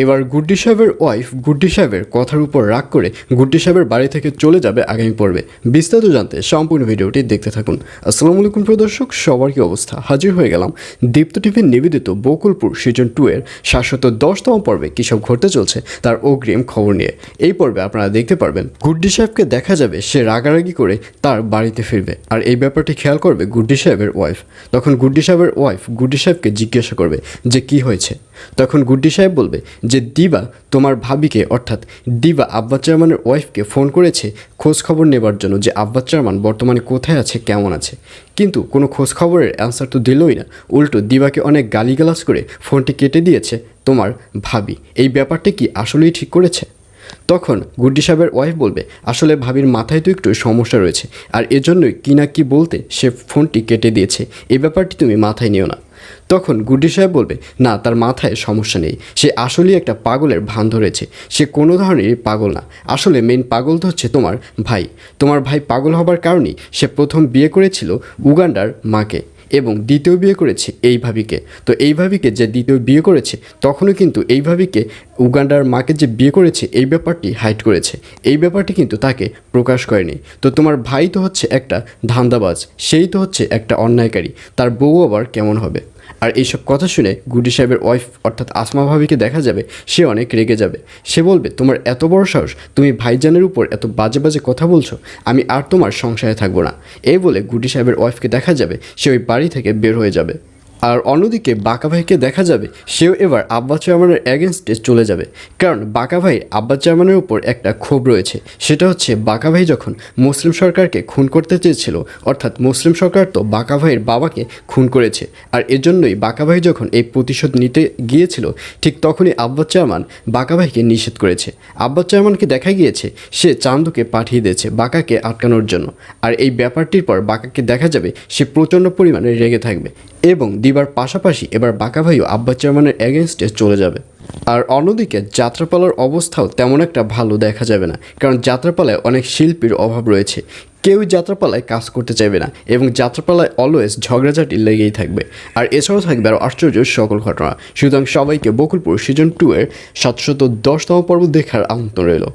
এবার গুড্ডি সাহেবের ওয়াইফ গুড্ডি সাহেবের কথার উপর রাগ করে গুড্ডি সাহেবের বাড়ি থেকে চলে যাবে আগামী পর্বে। বিস্তারিত জানতে সম্পূর্ণ ভিডিওটি দেখতে থাকুন। আসসালামু আলাইকুম প্রিয় দর্শক, সবার কি অবস্থা? হাজির হয়ে গেলাম দীপ্ত টিভির নিবেদিত বকুলপুর সিজন টু এর সাতশত দশতম পর্বে কী সব ঘটতে চলছে তার অগ্রিম খবর নিয়ে। এই পর্বে আপনারা দেখতে পারবেন গুড্ডি সাহেবকে দেখা যাবে সে রাগারাগি করে তার বাড়িতে ফিরবে আর এই ব্যাপারটি খেয়াল করবে গুড্ডি সাহেবের ওয়াইফ তখন গুড্ডি সাহেবের ওয়াইফ গুড্ডি সাহেবকে জিজ্ঞাসা করবে যে কি হয়েছে? তখন গুড্ডি সাহেব বলবে যে, দিবা তোমার ভাবিকে, অর্থাৎ দিবা আব্বাস চেয়ারম্যানের ওয়াইফকে ফোন করেছে খোঁজ খবর নেবার জন্য যে, আব্বাস চেয়ারম্যান বর্তমানে কোথায় আছে, কেমন আছে? কিন্তু কোনো খোঁজ খবরের অ্যান্সার তো দিলই না। উল্টো দিবাকে অনেক গালিগালাজ করে ফোনটি কেটে দিয়েছে তোমার ভাবি। এই ব্যাপারটা কি আসলেই ঠিক করেছে? তখন গুড্ডি সাহেবের ওয়াইফ বলবে, আসলে ভাবির মাথায় তো একটু সমস্যা রয়েছে, আর এজন্যই কি না কি বলতে সে ফোনটি কেটে দিয়েছে। এই ব্যাপারটি তুমি মাথায় নিও না। তখন গুড্ডি সাহেব বলবে, না, তার মাথায় সমস্যা নেই। সে আসলেই একটা পাগলের ভান ধরেছে। সে কোনো ধরনেরই পাগল না। আসলে মেন পাগল তো হচ্ছে তোমার ভাই। তোমার ভাই পাগল হবার কারণেই সে প্রথম বিয়ে করেছিল উগান্ডার মাকে এবং দ্বিতীয় বিয়ে করেছে এই ভাবিকে। তো এই ভাবিকে যে দ্বিতীয় বিয়ে করেছে, তখনও কিন্তু এই ভাবিকে উগান্ডার মাকে যে বিয়ে করেছে, এই ব্যাপারটি হাইড করেছে। এই ব্যাপারটি কিন্তু তাকে প্রকাশ করেনি। তো তোমার ভাই তো হচ্ছে একটা ধান্দাবাজ, সেই তো হচ্ছে একটা অন্যায়কারী। তার বউ আবার কেমন হবে? আর এইসব কথা শুনে গুডি সাহেবের ওয়াইফ অর্থাৎ আসমা ভাবিকে দেখা যাবে, সে অনেক রেগে যাবে। সে বলবে, তোমার এত বড় সাহস, তুমি ভাইজানের উপর এত বাজে বাজে কথা বলছো, আমি আর তোমার সংসারে থাকব না। এই বলে গুডি সাহেবের ওয়াইফকে দেখা যাবে, সে ওই বাড়ি থেকে বের হয়ে যাবে। আর অন্যদিকে বাঁকা ভাইকে দেখা যাবে, সেও এবার আব্বা চেয়ারম্যানের অ্যাগেনস্টে চলে যাবে। কারণ বাঁকা ভাই আব্বা চেয়ারম্যানের উপর একটা ক্ষোভ রয়েছে। সেটা হচ্ছে বাঁকা ভাই যখন মুসলিম সরকারকে খুন করতে চেয়েছিল, অর্থাৎ মুসলিম সরকার তো বাঁকা ভাইয়ের বাবাকে খুন করেছে। আর এজন্যই বাঁকা ভাই যখন এই প্রতিশোধ নিতে গিয়েছিল, ঠিক তখনই আব্বা চেয়ারম্যান বাঁকা ভাইকে নিষেধ করেছে। আব্বা চেয়ারম্যানকে দেখা গিয়েছে, সে চান্দুকে পাঠিয়ে দিয়েছে বাঁকাকে আটকানোর জন্য। আর এই ব্যাপারটির পর বাঁকাকে দেখা যাবে, সে প্রচণ্ড পরিমাণে রেগে থাকবে। এবং দিবার পাশাপাশি এবার বাঁকা ভাইও আব্বা চেয়ারম্যানের এগেনস্টে চলে যাবে। আর অন্যদিকে যাত্রাপালার অবস্থাও তেমন একটা ভালো দেখা যাবে না, কারণ যাত্রাপালায় অনেক শিল্পীর অভাব রয়েছে। কেউই যাত্রাপালায় কাজ করতে চাইবে না এবং যাত্রাপালায় অলওয়েজ ঝগড়াঝাটি লেগেই থাকবে। আর এছাড়াও থাকবে আরও আশ্চর্য সকল ঘটনা। সুতরাং সবাইকে বকুলপুর সিজন টু এর সাতশত দশতম পর্ব দেখার আমন্ত্রণ রইল।